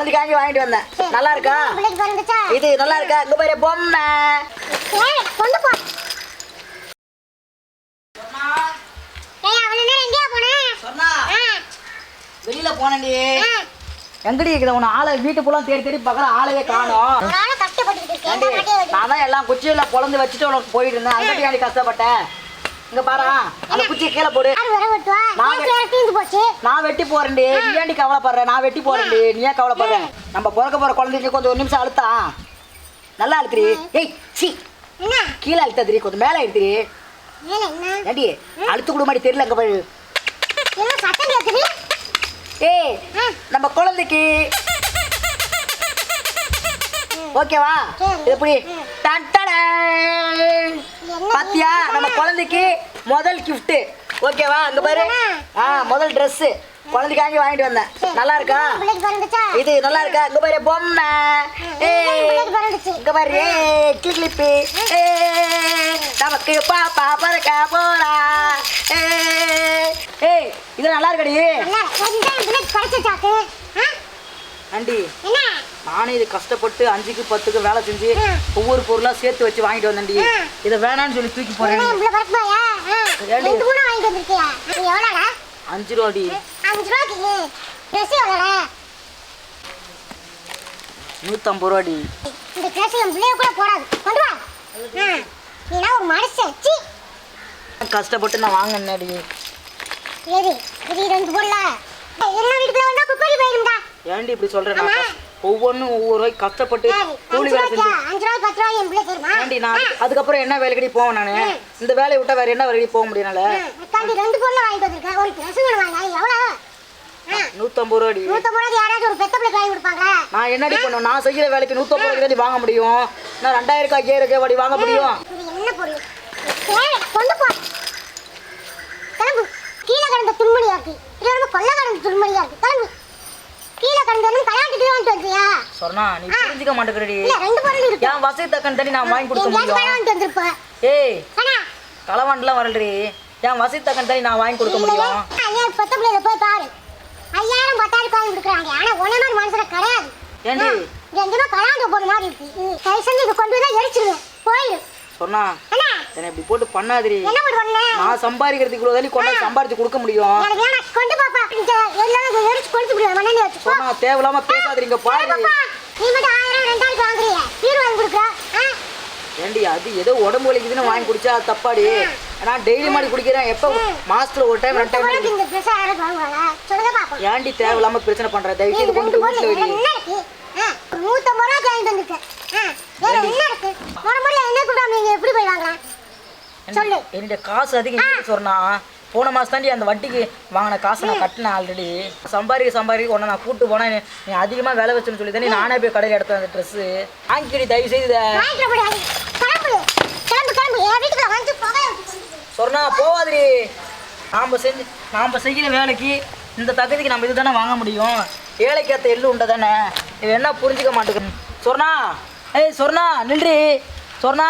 குழந்தைக்காண்டி வாங்கிட்டு வந்தேன். நல்லா இருக்கா இது நல்லா இருக்கா இங்க பாரு பொம்மை. வெளியில போனேன்டி. ஆ. எங்கடி இருக்குது? உன ஆளை வீட்டு ஃபுல்லாக தேடி தேடி பக்கம் ஆளையே காணோம். நான் தான் எல்லாம் குச்சியில பொழந்து வச்சுட்டு உனக்கு போயிட்டு இருந்தேன். அதுக்காட்டி ஏன்டி கஷ்டப்பட்டேன் இங்க பாரு அந்த குச்சியை கீழே போடு. நான் நான் வெட்டி போறேன்டி. நீ ஏன்டி கவலைப்படுற? நான் வெட்டி போறேன்டி. நீ ஏன் கவலைப்படுற? நம்ம பிறக்க போற குழந்தைக்கு கொஞ்சம் ஒரு நிமிஷம் அழுத்தா. நல்லா அழுத்துறி ஏய் சி. கீழே அழுத்தாதிரி கொஞ்சம் மேலே என்ன? ஏண்டி அழுத்து கூட மாதிரி தெரியல அங்க பாரு. ஏய். நம்ம குழந்தைக்கு. ஓகேவா? எப்படி? பாத்தியா? நம்ம குழந்தைக்கு முதல் gift. ஓகேவா? அங்க பாரு. ஆ முதல் Dress. குழந்தைக்காண்டி வாங்கிட்டு வந்தேன். நல்லா இருக்கா இது நல்லா இருக்கா இங்க பாரு பொம்மை. இங்க பாரு கிளிப்பு. நமக்கு பாப்பா பறக்க போறா. ஏய் இது நல்லா இருக்கடி. ஆண்டி. என்ன? நானே இது கஷ்டப்பட்டு அஞ்சுக்கு பத்துக்கு வேலை செஞ்சு. ஒவ்வொரு பொருளா சேர்த்து வச்சு வாங்கிட்டு வந்தேன்டி. இதை வேணாம்னு சொல்லி தூக்கி போறேன் அஞ்சு ரூபாடி நூத்தம்பது ரூபாடி இந்த ட்ரெஸ் என் பிள்ளைய கூட போடாது. கொண்டு வா. நீனா ஒரு மனுஷன். சி. கஷ்டப்பட்டு நான் வாங்கினேடி எது இது ரெண்டு பொருள? என்ன வீட்டுக்குள்ள வந்தா குப்பைக்கு போயிருந்தா? ஏன்டி இப்படி சொல்றேன் ஒவ்வொன்றும் ஒவ்வொரு கஷ்டப்பட்டு கூலி வேலை செஞ்சு ரூபாய் ரூபாய் ஏன்டி நான் அதுக்கு- அதுக்கப்புறம் என்ன வேலைக்கடி போவேன் நான்? இந்த வேலையை விட்டா வேற என்ன வேலைக்கு போக முடியல தம்பி ரெண்டு பொருளை எவ்வளோ நூத்தம்பது ரூபாடி. ரூபாய் கொடுப்பாங்களா? நான் என்னடி பண்ணுவேன்? நான் செய்யற வேலைக்கு நூத்தம்பது ரூபாய்க்கு வாங்க முடியும். நான் ரெண்டாயிரம் ஐயாயிரம் வாடி வாங்க முடியும். கீழே கிடந்த துருமணியா இருக்கு. இது ரொம்ப கொல்ல கிடந்த துருமணியா இருக்கு. கீழே கல்யாணத்துக்கு வாங்கிட்டு வந்தியா சொன்னா நீ புரிஞ்சுக்க மாட்டேங்கிறடி. என் வசதி தக்கன் தண்ணி நான் வாங்கி கொடுக்க முடியும். ஏய் களவாண்டுலாம் வரலடி. என் வசதி தக்கன் தண்ணி நான் வாங்கி கொடுக்க முடியும். போய் பாரு. ஐயாயிரம் பத்தாயிரம் வாங்கி கொடுக்குறாங்க. ஆனா ஒன்ன மாதிரி மனுஷன கிடையாது. ஏண்டி? ரெண்டுமே கல்யாணம் போற மாதிரி இருக்கு. தயவு செஞ்சு இதை கொண்டு தான் எரிச்சிருவேன் போயிடு சொன்னா என்னை இப்படி போட்டு பண்ணாதிரி என்ன பண்ண? நான் சம்பாதிக்கிறதுக்கு இவ்வளோ தாண்டி கொண்டாந்து சம்பாதிச்சு கொடுக்க முடியும். கொண்டு பாப்பா. எல்லாரும் சொன்னா தேவையில்லாம பேசாதீங்க பாரு பாப்பா, நீ மட்டும் ஆயிரம் ரெண்டாயிரம் வாங்குறிய. பீர் வாங்கி கொடுக்குற? ஏண்டி அது ஏதோ உடம்பு வலிக்குதுன்னு வாங்கி குடிச்சா அது தப்பாடி. நான் டெய்லி மாதிரி குடிக்கிறேன். எப்போ மாசத்துல ஒரு டைம் ரெண்டு டைம் ஏன்டி தேவையில்லாம பிரச்சனை பண்ற? தயவு செய்து கொண்டு வீட்டுல வெளியே நூத்தம்பது ரூபா வாங்கிட்டு வந்திருக்கேன் என்ன இருக்கு? மறுபடியும் என்ன கூடாம நீங்க எப்படி போய் வாங்கலாம் சொல்லு. என்னுடைய காசு அதிகம் சொன்னா? போன மாசம் தாண்டி அந்த வட்டிக்கு வாங்கின காசை நான் கட்டினேன் ஆல்ரெடி சம்பாதிக்க சம்பாதிக்க உடனே நான் கூட்டு போனா நீ- நீ அதிகமா வேலை வச்சுன்னு சொல்லி தானே நானே போய் கடையில் எடுத்தேன் அந்த ட்ரெஸ் வாங்கிக்கடி தயவு செய்து சொன்னா போவாதிரி நாம் செஞ்சு நாம் செய்கிற வேலைக்கு இந்த தகுதிக்கு நம்ம இது தானே வாங்க முடியும். ஏழைக்கேற்ற எள்ளு உண்டை தானே இது என்ன புரிஞ்சுக்க மாட்டேங்குது சொர்ணா. ஏய் சொர்ணா நில்றி. சொர்ணா.